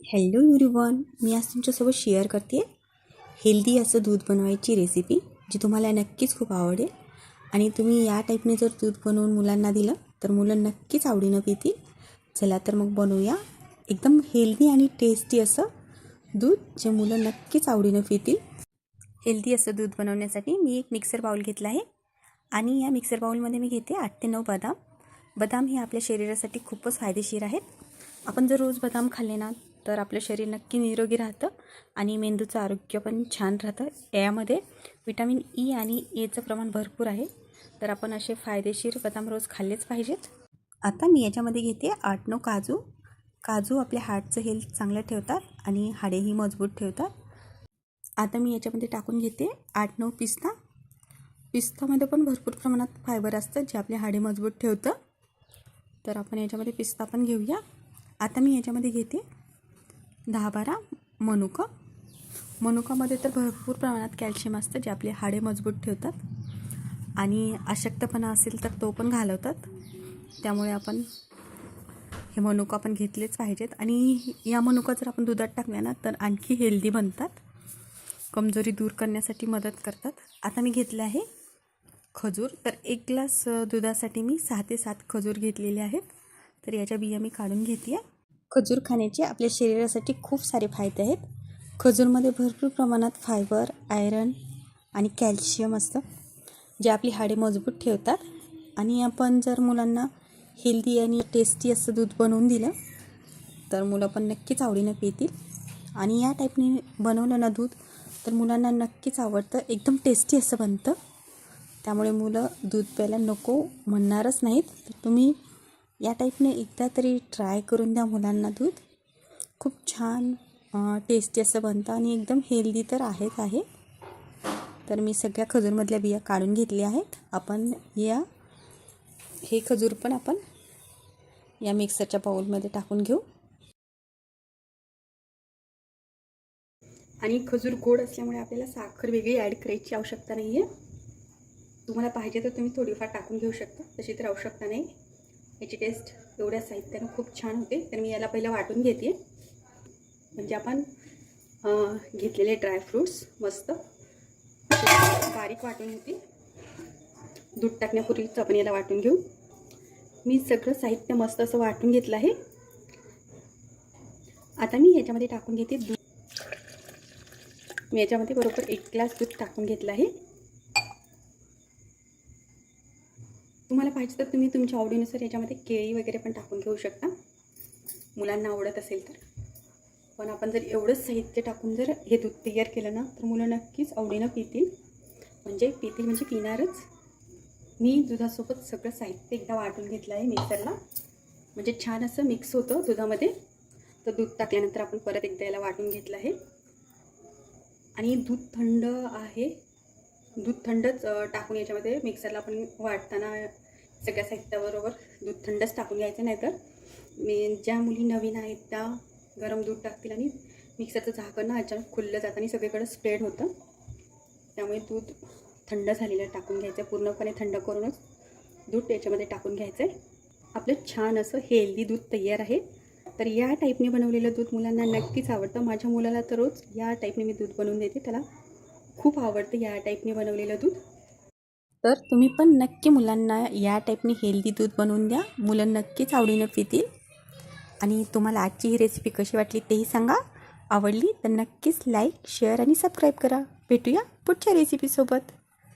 Hello युरिवन मी आज तुमच्यासोबत share करते हेल्दी असं दूध बनवायची रेसिपी जी तुम्हाला नक्कीच खूप आवडेल. आणि तुम्ही या टाईपने जर दूध बनवून मुलांना दिलं तर मुलं नक्कीच आवडीनं पितील. चला तर मग बनवूया एकदम हेल्दी आणि टेस्टी असं दूध जे मुलं नक्कीच आवडीनं पितील. हेल्दी असं दूध बनवण्यासाठी मी एक मिक्सर बाऊल घेतला आहे. आणि या मिक्सर बाऊलमध्ये मी घेते आठ ते नऊ बदाम. बदाम हे आपल्या शरीरासाठी खूपच फायदेशीर आहेत. आपण जर रोज बदाम खाल्ले ना तर आपलं शरीर नक्की निरोगी राहतं आणि मेंदूचं आरोग्य पण छान राहतं. यामध्ये विटॅमिन ई e आणि एचं प्रमाण भरपूर आहे. तर आपण असे फायदेशीर बदाम रोज खाल्लेच पाहिजेत. आता मी याच्यामध्ये घेते आठ नऊ काजू. काजू आपल्या हार्टचं हेल्थ चांगलं ठेवतात आणि हाडेही मजबूत ठेवतात. आता मी याच्यामध्ये टाकून घेते आठ नऊ पिस्ता. पिस्तामध्ये पण भरपूर प्रमाणात फायबर असतं जे आपले हाडे मजबूत ठेवतं. तर आपण याच्यामध्ये पिस्ता पण घेऊया. आता मी याच्यामध्ये घेते दहा बारा मनुका. मनुकामध्ये तर भरपूर प्रमाणात कॅल्शियम असतं जे आपले हाडे मजबूत ठेवतात. आणि अशक्तपणा असेल तर तो पण घालवतात. त्यामुळे आपण हे मनुका पण घेतलेच पाहिजेत. आणि या मनुका जर आपण दुधात टाकल्या ना तर आणखी हेल्दी बनतात. कमजोरी दूर करण्यासाठी मदत करतात. आता मी घेतलं आहे खजूर. तर एक ग्लास दुधासाठी मी सहा ते सात खजूर घेतलेले आहेत. तर याच्या बिया मी काढून घेते. आहे खजूर खाण्याचे आपल्या शरीरासाठी खूप सारे फायदे आहेत. खजूरमध्ये भरपूर प्रमाणात फायबर आयरन आणि कॅल्शियम असतं जे आपली हाडे मजबूत ठेवतात. आणि आपण जर मुलांना हेल्दी आणि टेस्टी असं दूध बनवून दिलं तर मुलं पण नक्कीच आवडीनं पितील. आणि या टाईपने बनवलं ना दूध तर मुलांना नक्कीच आवडतं एकदम टेस्टी असं बनतं. त्यामुळे मुलं दूध प्यायला नको म्हणणारच नाहीत. तर तुम्ही या टाईपने एकदा तरी ट्राय करून द्या मुलांना दूध. खूप छान टेस्टी असं बनतं आणि एकदम हेल्दी तर आहेच आहे. तर मी सगळ्या खजूरमधल्या बिया काढून घेतल्या आहेत. आपण या हे खजूर पण आपण या मिक्सरच्या पाऊलमध्ये टाकून घेऊ. आणि खजूर गोड असल्यामुळे आपल्याला साखर वेगळी ॲड करायची आवश्यकता नाही आहे तुम्हाला पाहिजे तर तुम्ही थोडीफार टाकून घेऊ शकता. तशी तर आवश्यकता नाही. याची टेस्ट एवढ्या साहित्यानं खूप छान होते. तर मी याला पहिलं वाटून घेते. म्हणजे आपण घेतलेले ड्रायफ्रूट्स मस्त. बारीक वाटून घेते. दूध टाकण्यापूर्वीच आपण याला वाटून घेऊ. मी सगळं साहित्य मस्त असं वाटून घेतलं आहे. आता मी याच्यामध्ये टाकून घेते दूध. मी याच्यामध्ये बरोबर एक ग्लास दूध टाकून घेतलं आहे. तुम्हाला पाहिजे तर तुम्ही तुमच्या आवडीनुसार याच्यामध्ये केळी वगैरे पण टाकून घेऊ शकता. मुलांना आवडत असेल तर. पण आपण जर एवढंच साहित्य टाकून जर हे दूध तयार केलं ना तर मुलं नक्कीच आवडीनं पितील. म्हणजे पितील म्हणजे पिणारच. मी दुधासोबत सगळं साहित्य एकदा वाटून घेतलं आहे मिक्सरला. म्हणजे छान असं मिक्स होतं दुधामध्ये. तर दूध टाकल्यानंतर आपण परत एकदा याला वाटून घेतलं आहे. आणि दूध थंड आहे. दूध थंडच टाकून याच्यामध्ये मिक्सरला आपण वाटताना सगळ्या साहित्याबरोबर दूध थंडच टाकून घ्यायचं नाही तर मी ज्या मुली नवीन आहेत त्या गरम दूध टाकतील आणि मिक्सरचं झाकणं अचानक खुललं जातं आणि सगळीकडे स्प्रेड होतं. त्यामुळे दूध थंड झालेलं टाकून घ्यायचं पूर्णपणे थंड करूनच दूध याच्यामध्ये टाकून घ्यायचं आहे. आपलं छान असं हेल्दी दूध तयार आहे. तर या टाईपने बनवलेलं दूध मुलांना नक्कीच आवडतं. माझ्या मुलाला तर रोज या टाईपने मी दूध बनवून देते. त्याला खूप आवडतं या टाईपने बनवलेलं दूध. तर तुम्ही पण नक्की मुलांना या टाईपने हेल्दी दूध बनवून द्या. मुलं नक्कीच आवडीनं पितील. आणि तुम्हाला आजची ही रेसिपी कशी वाटली तेही सांगा. आवडली तर नक्कीच लाईक शेअर आणि सबस्क्राईब करा. भेटूया पुढच्या रेसिपीसोबत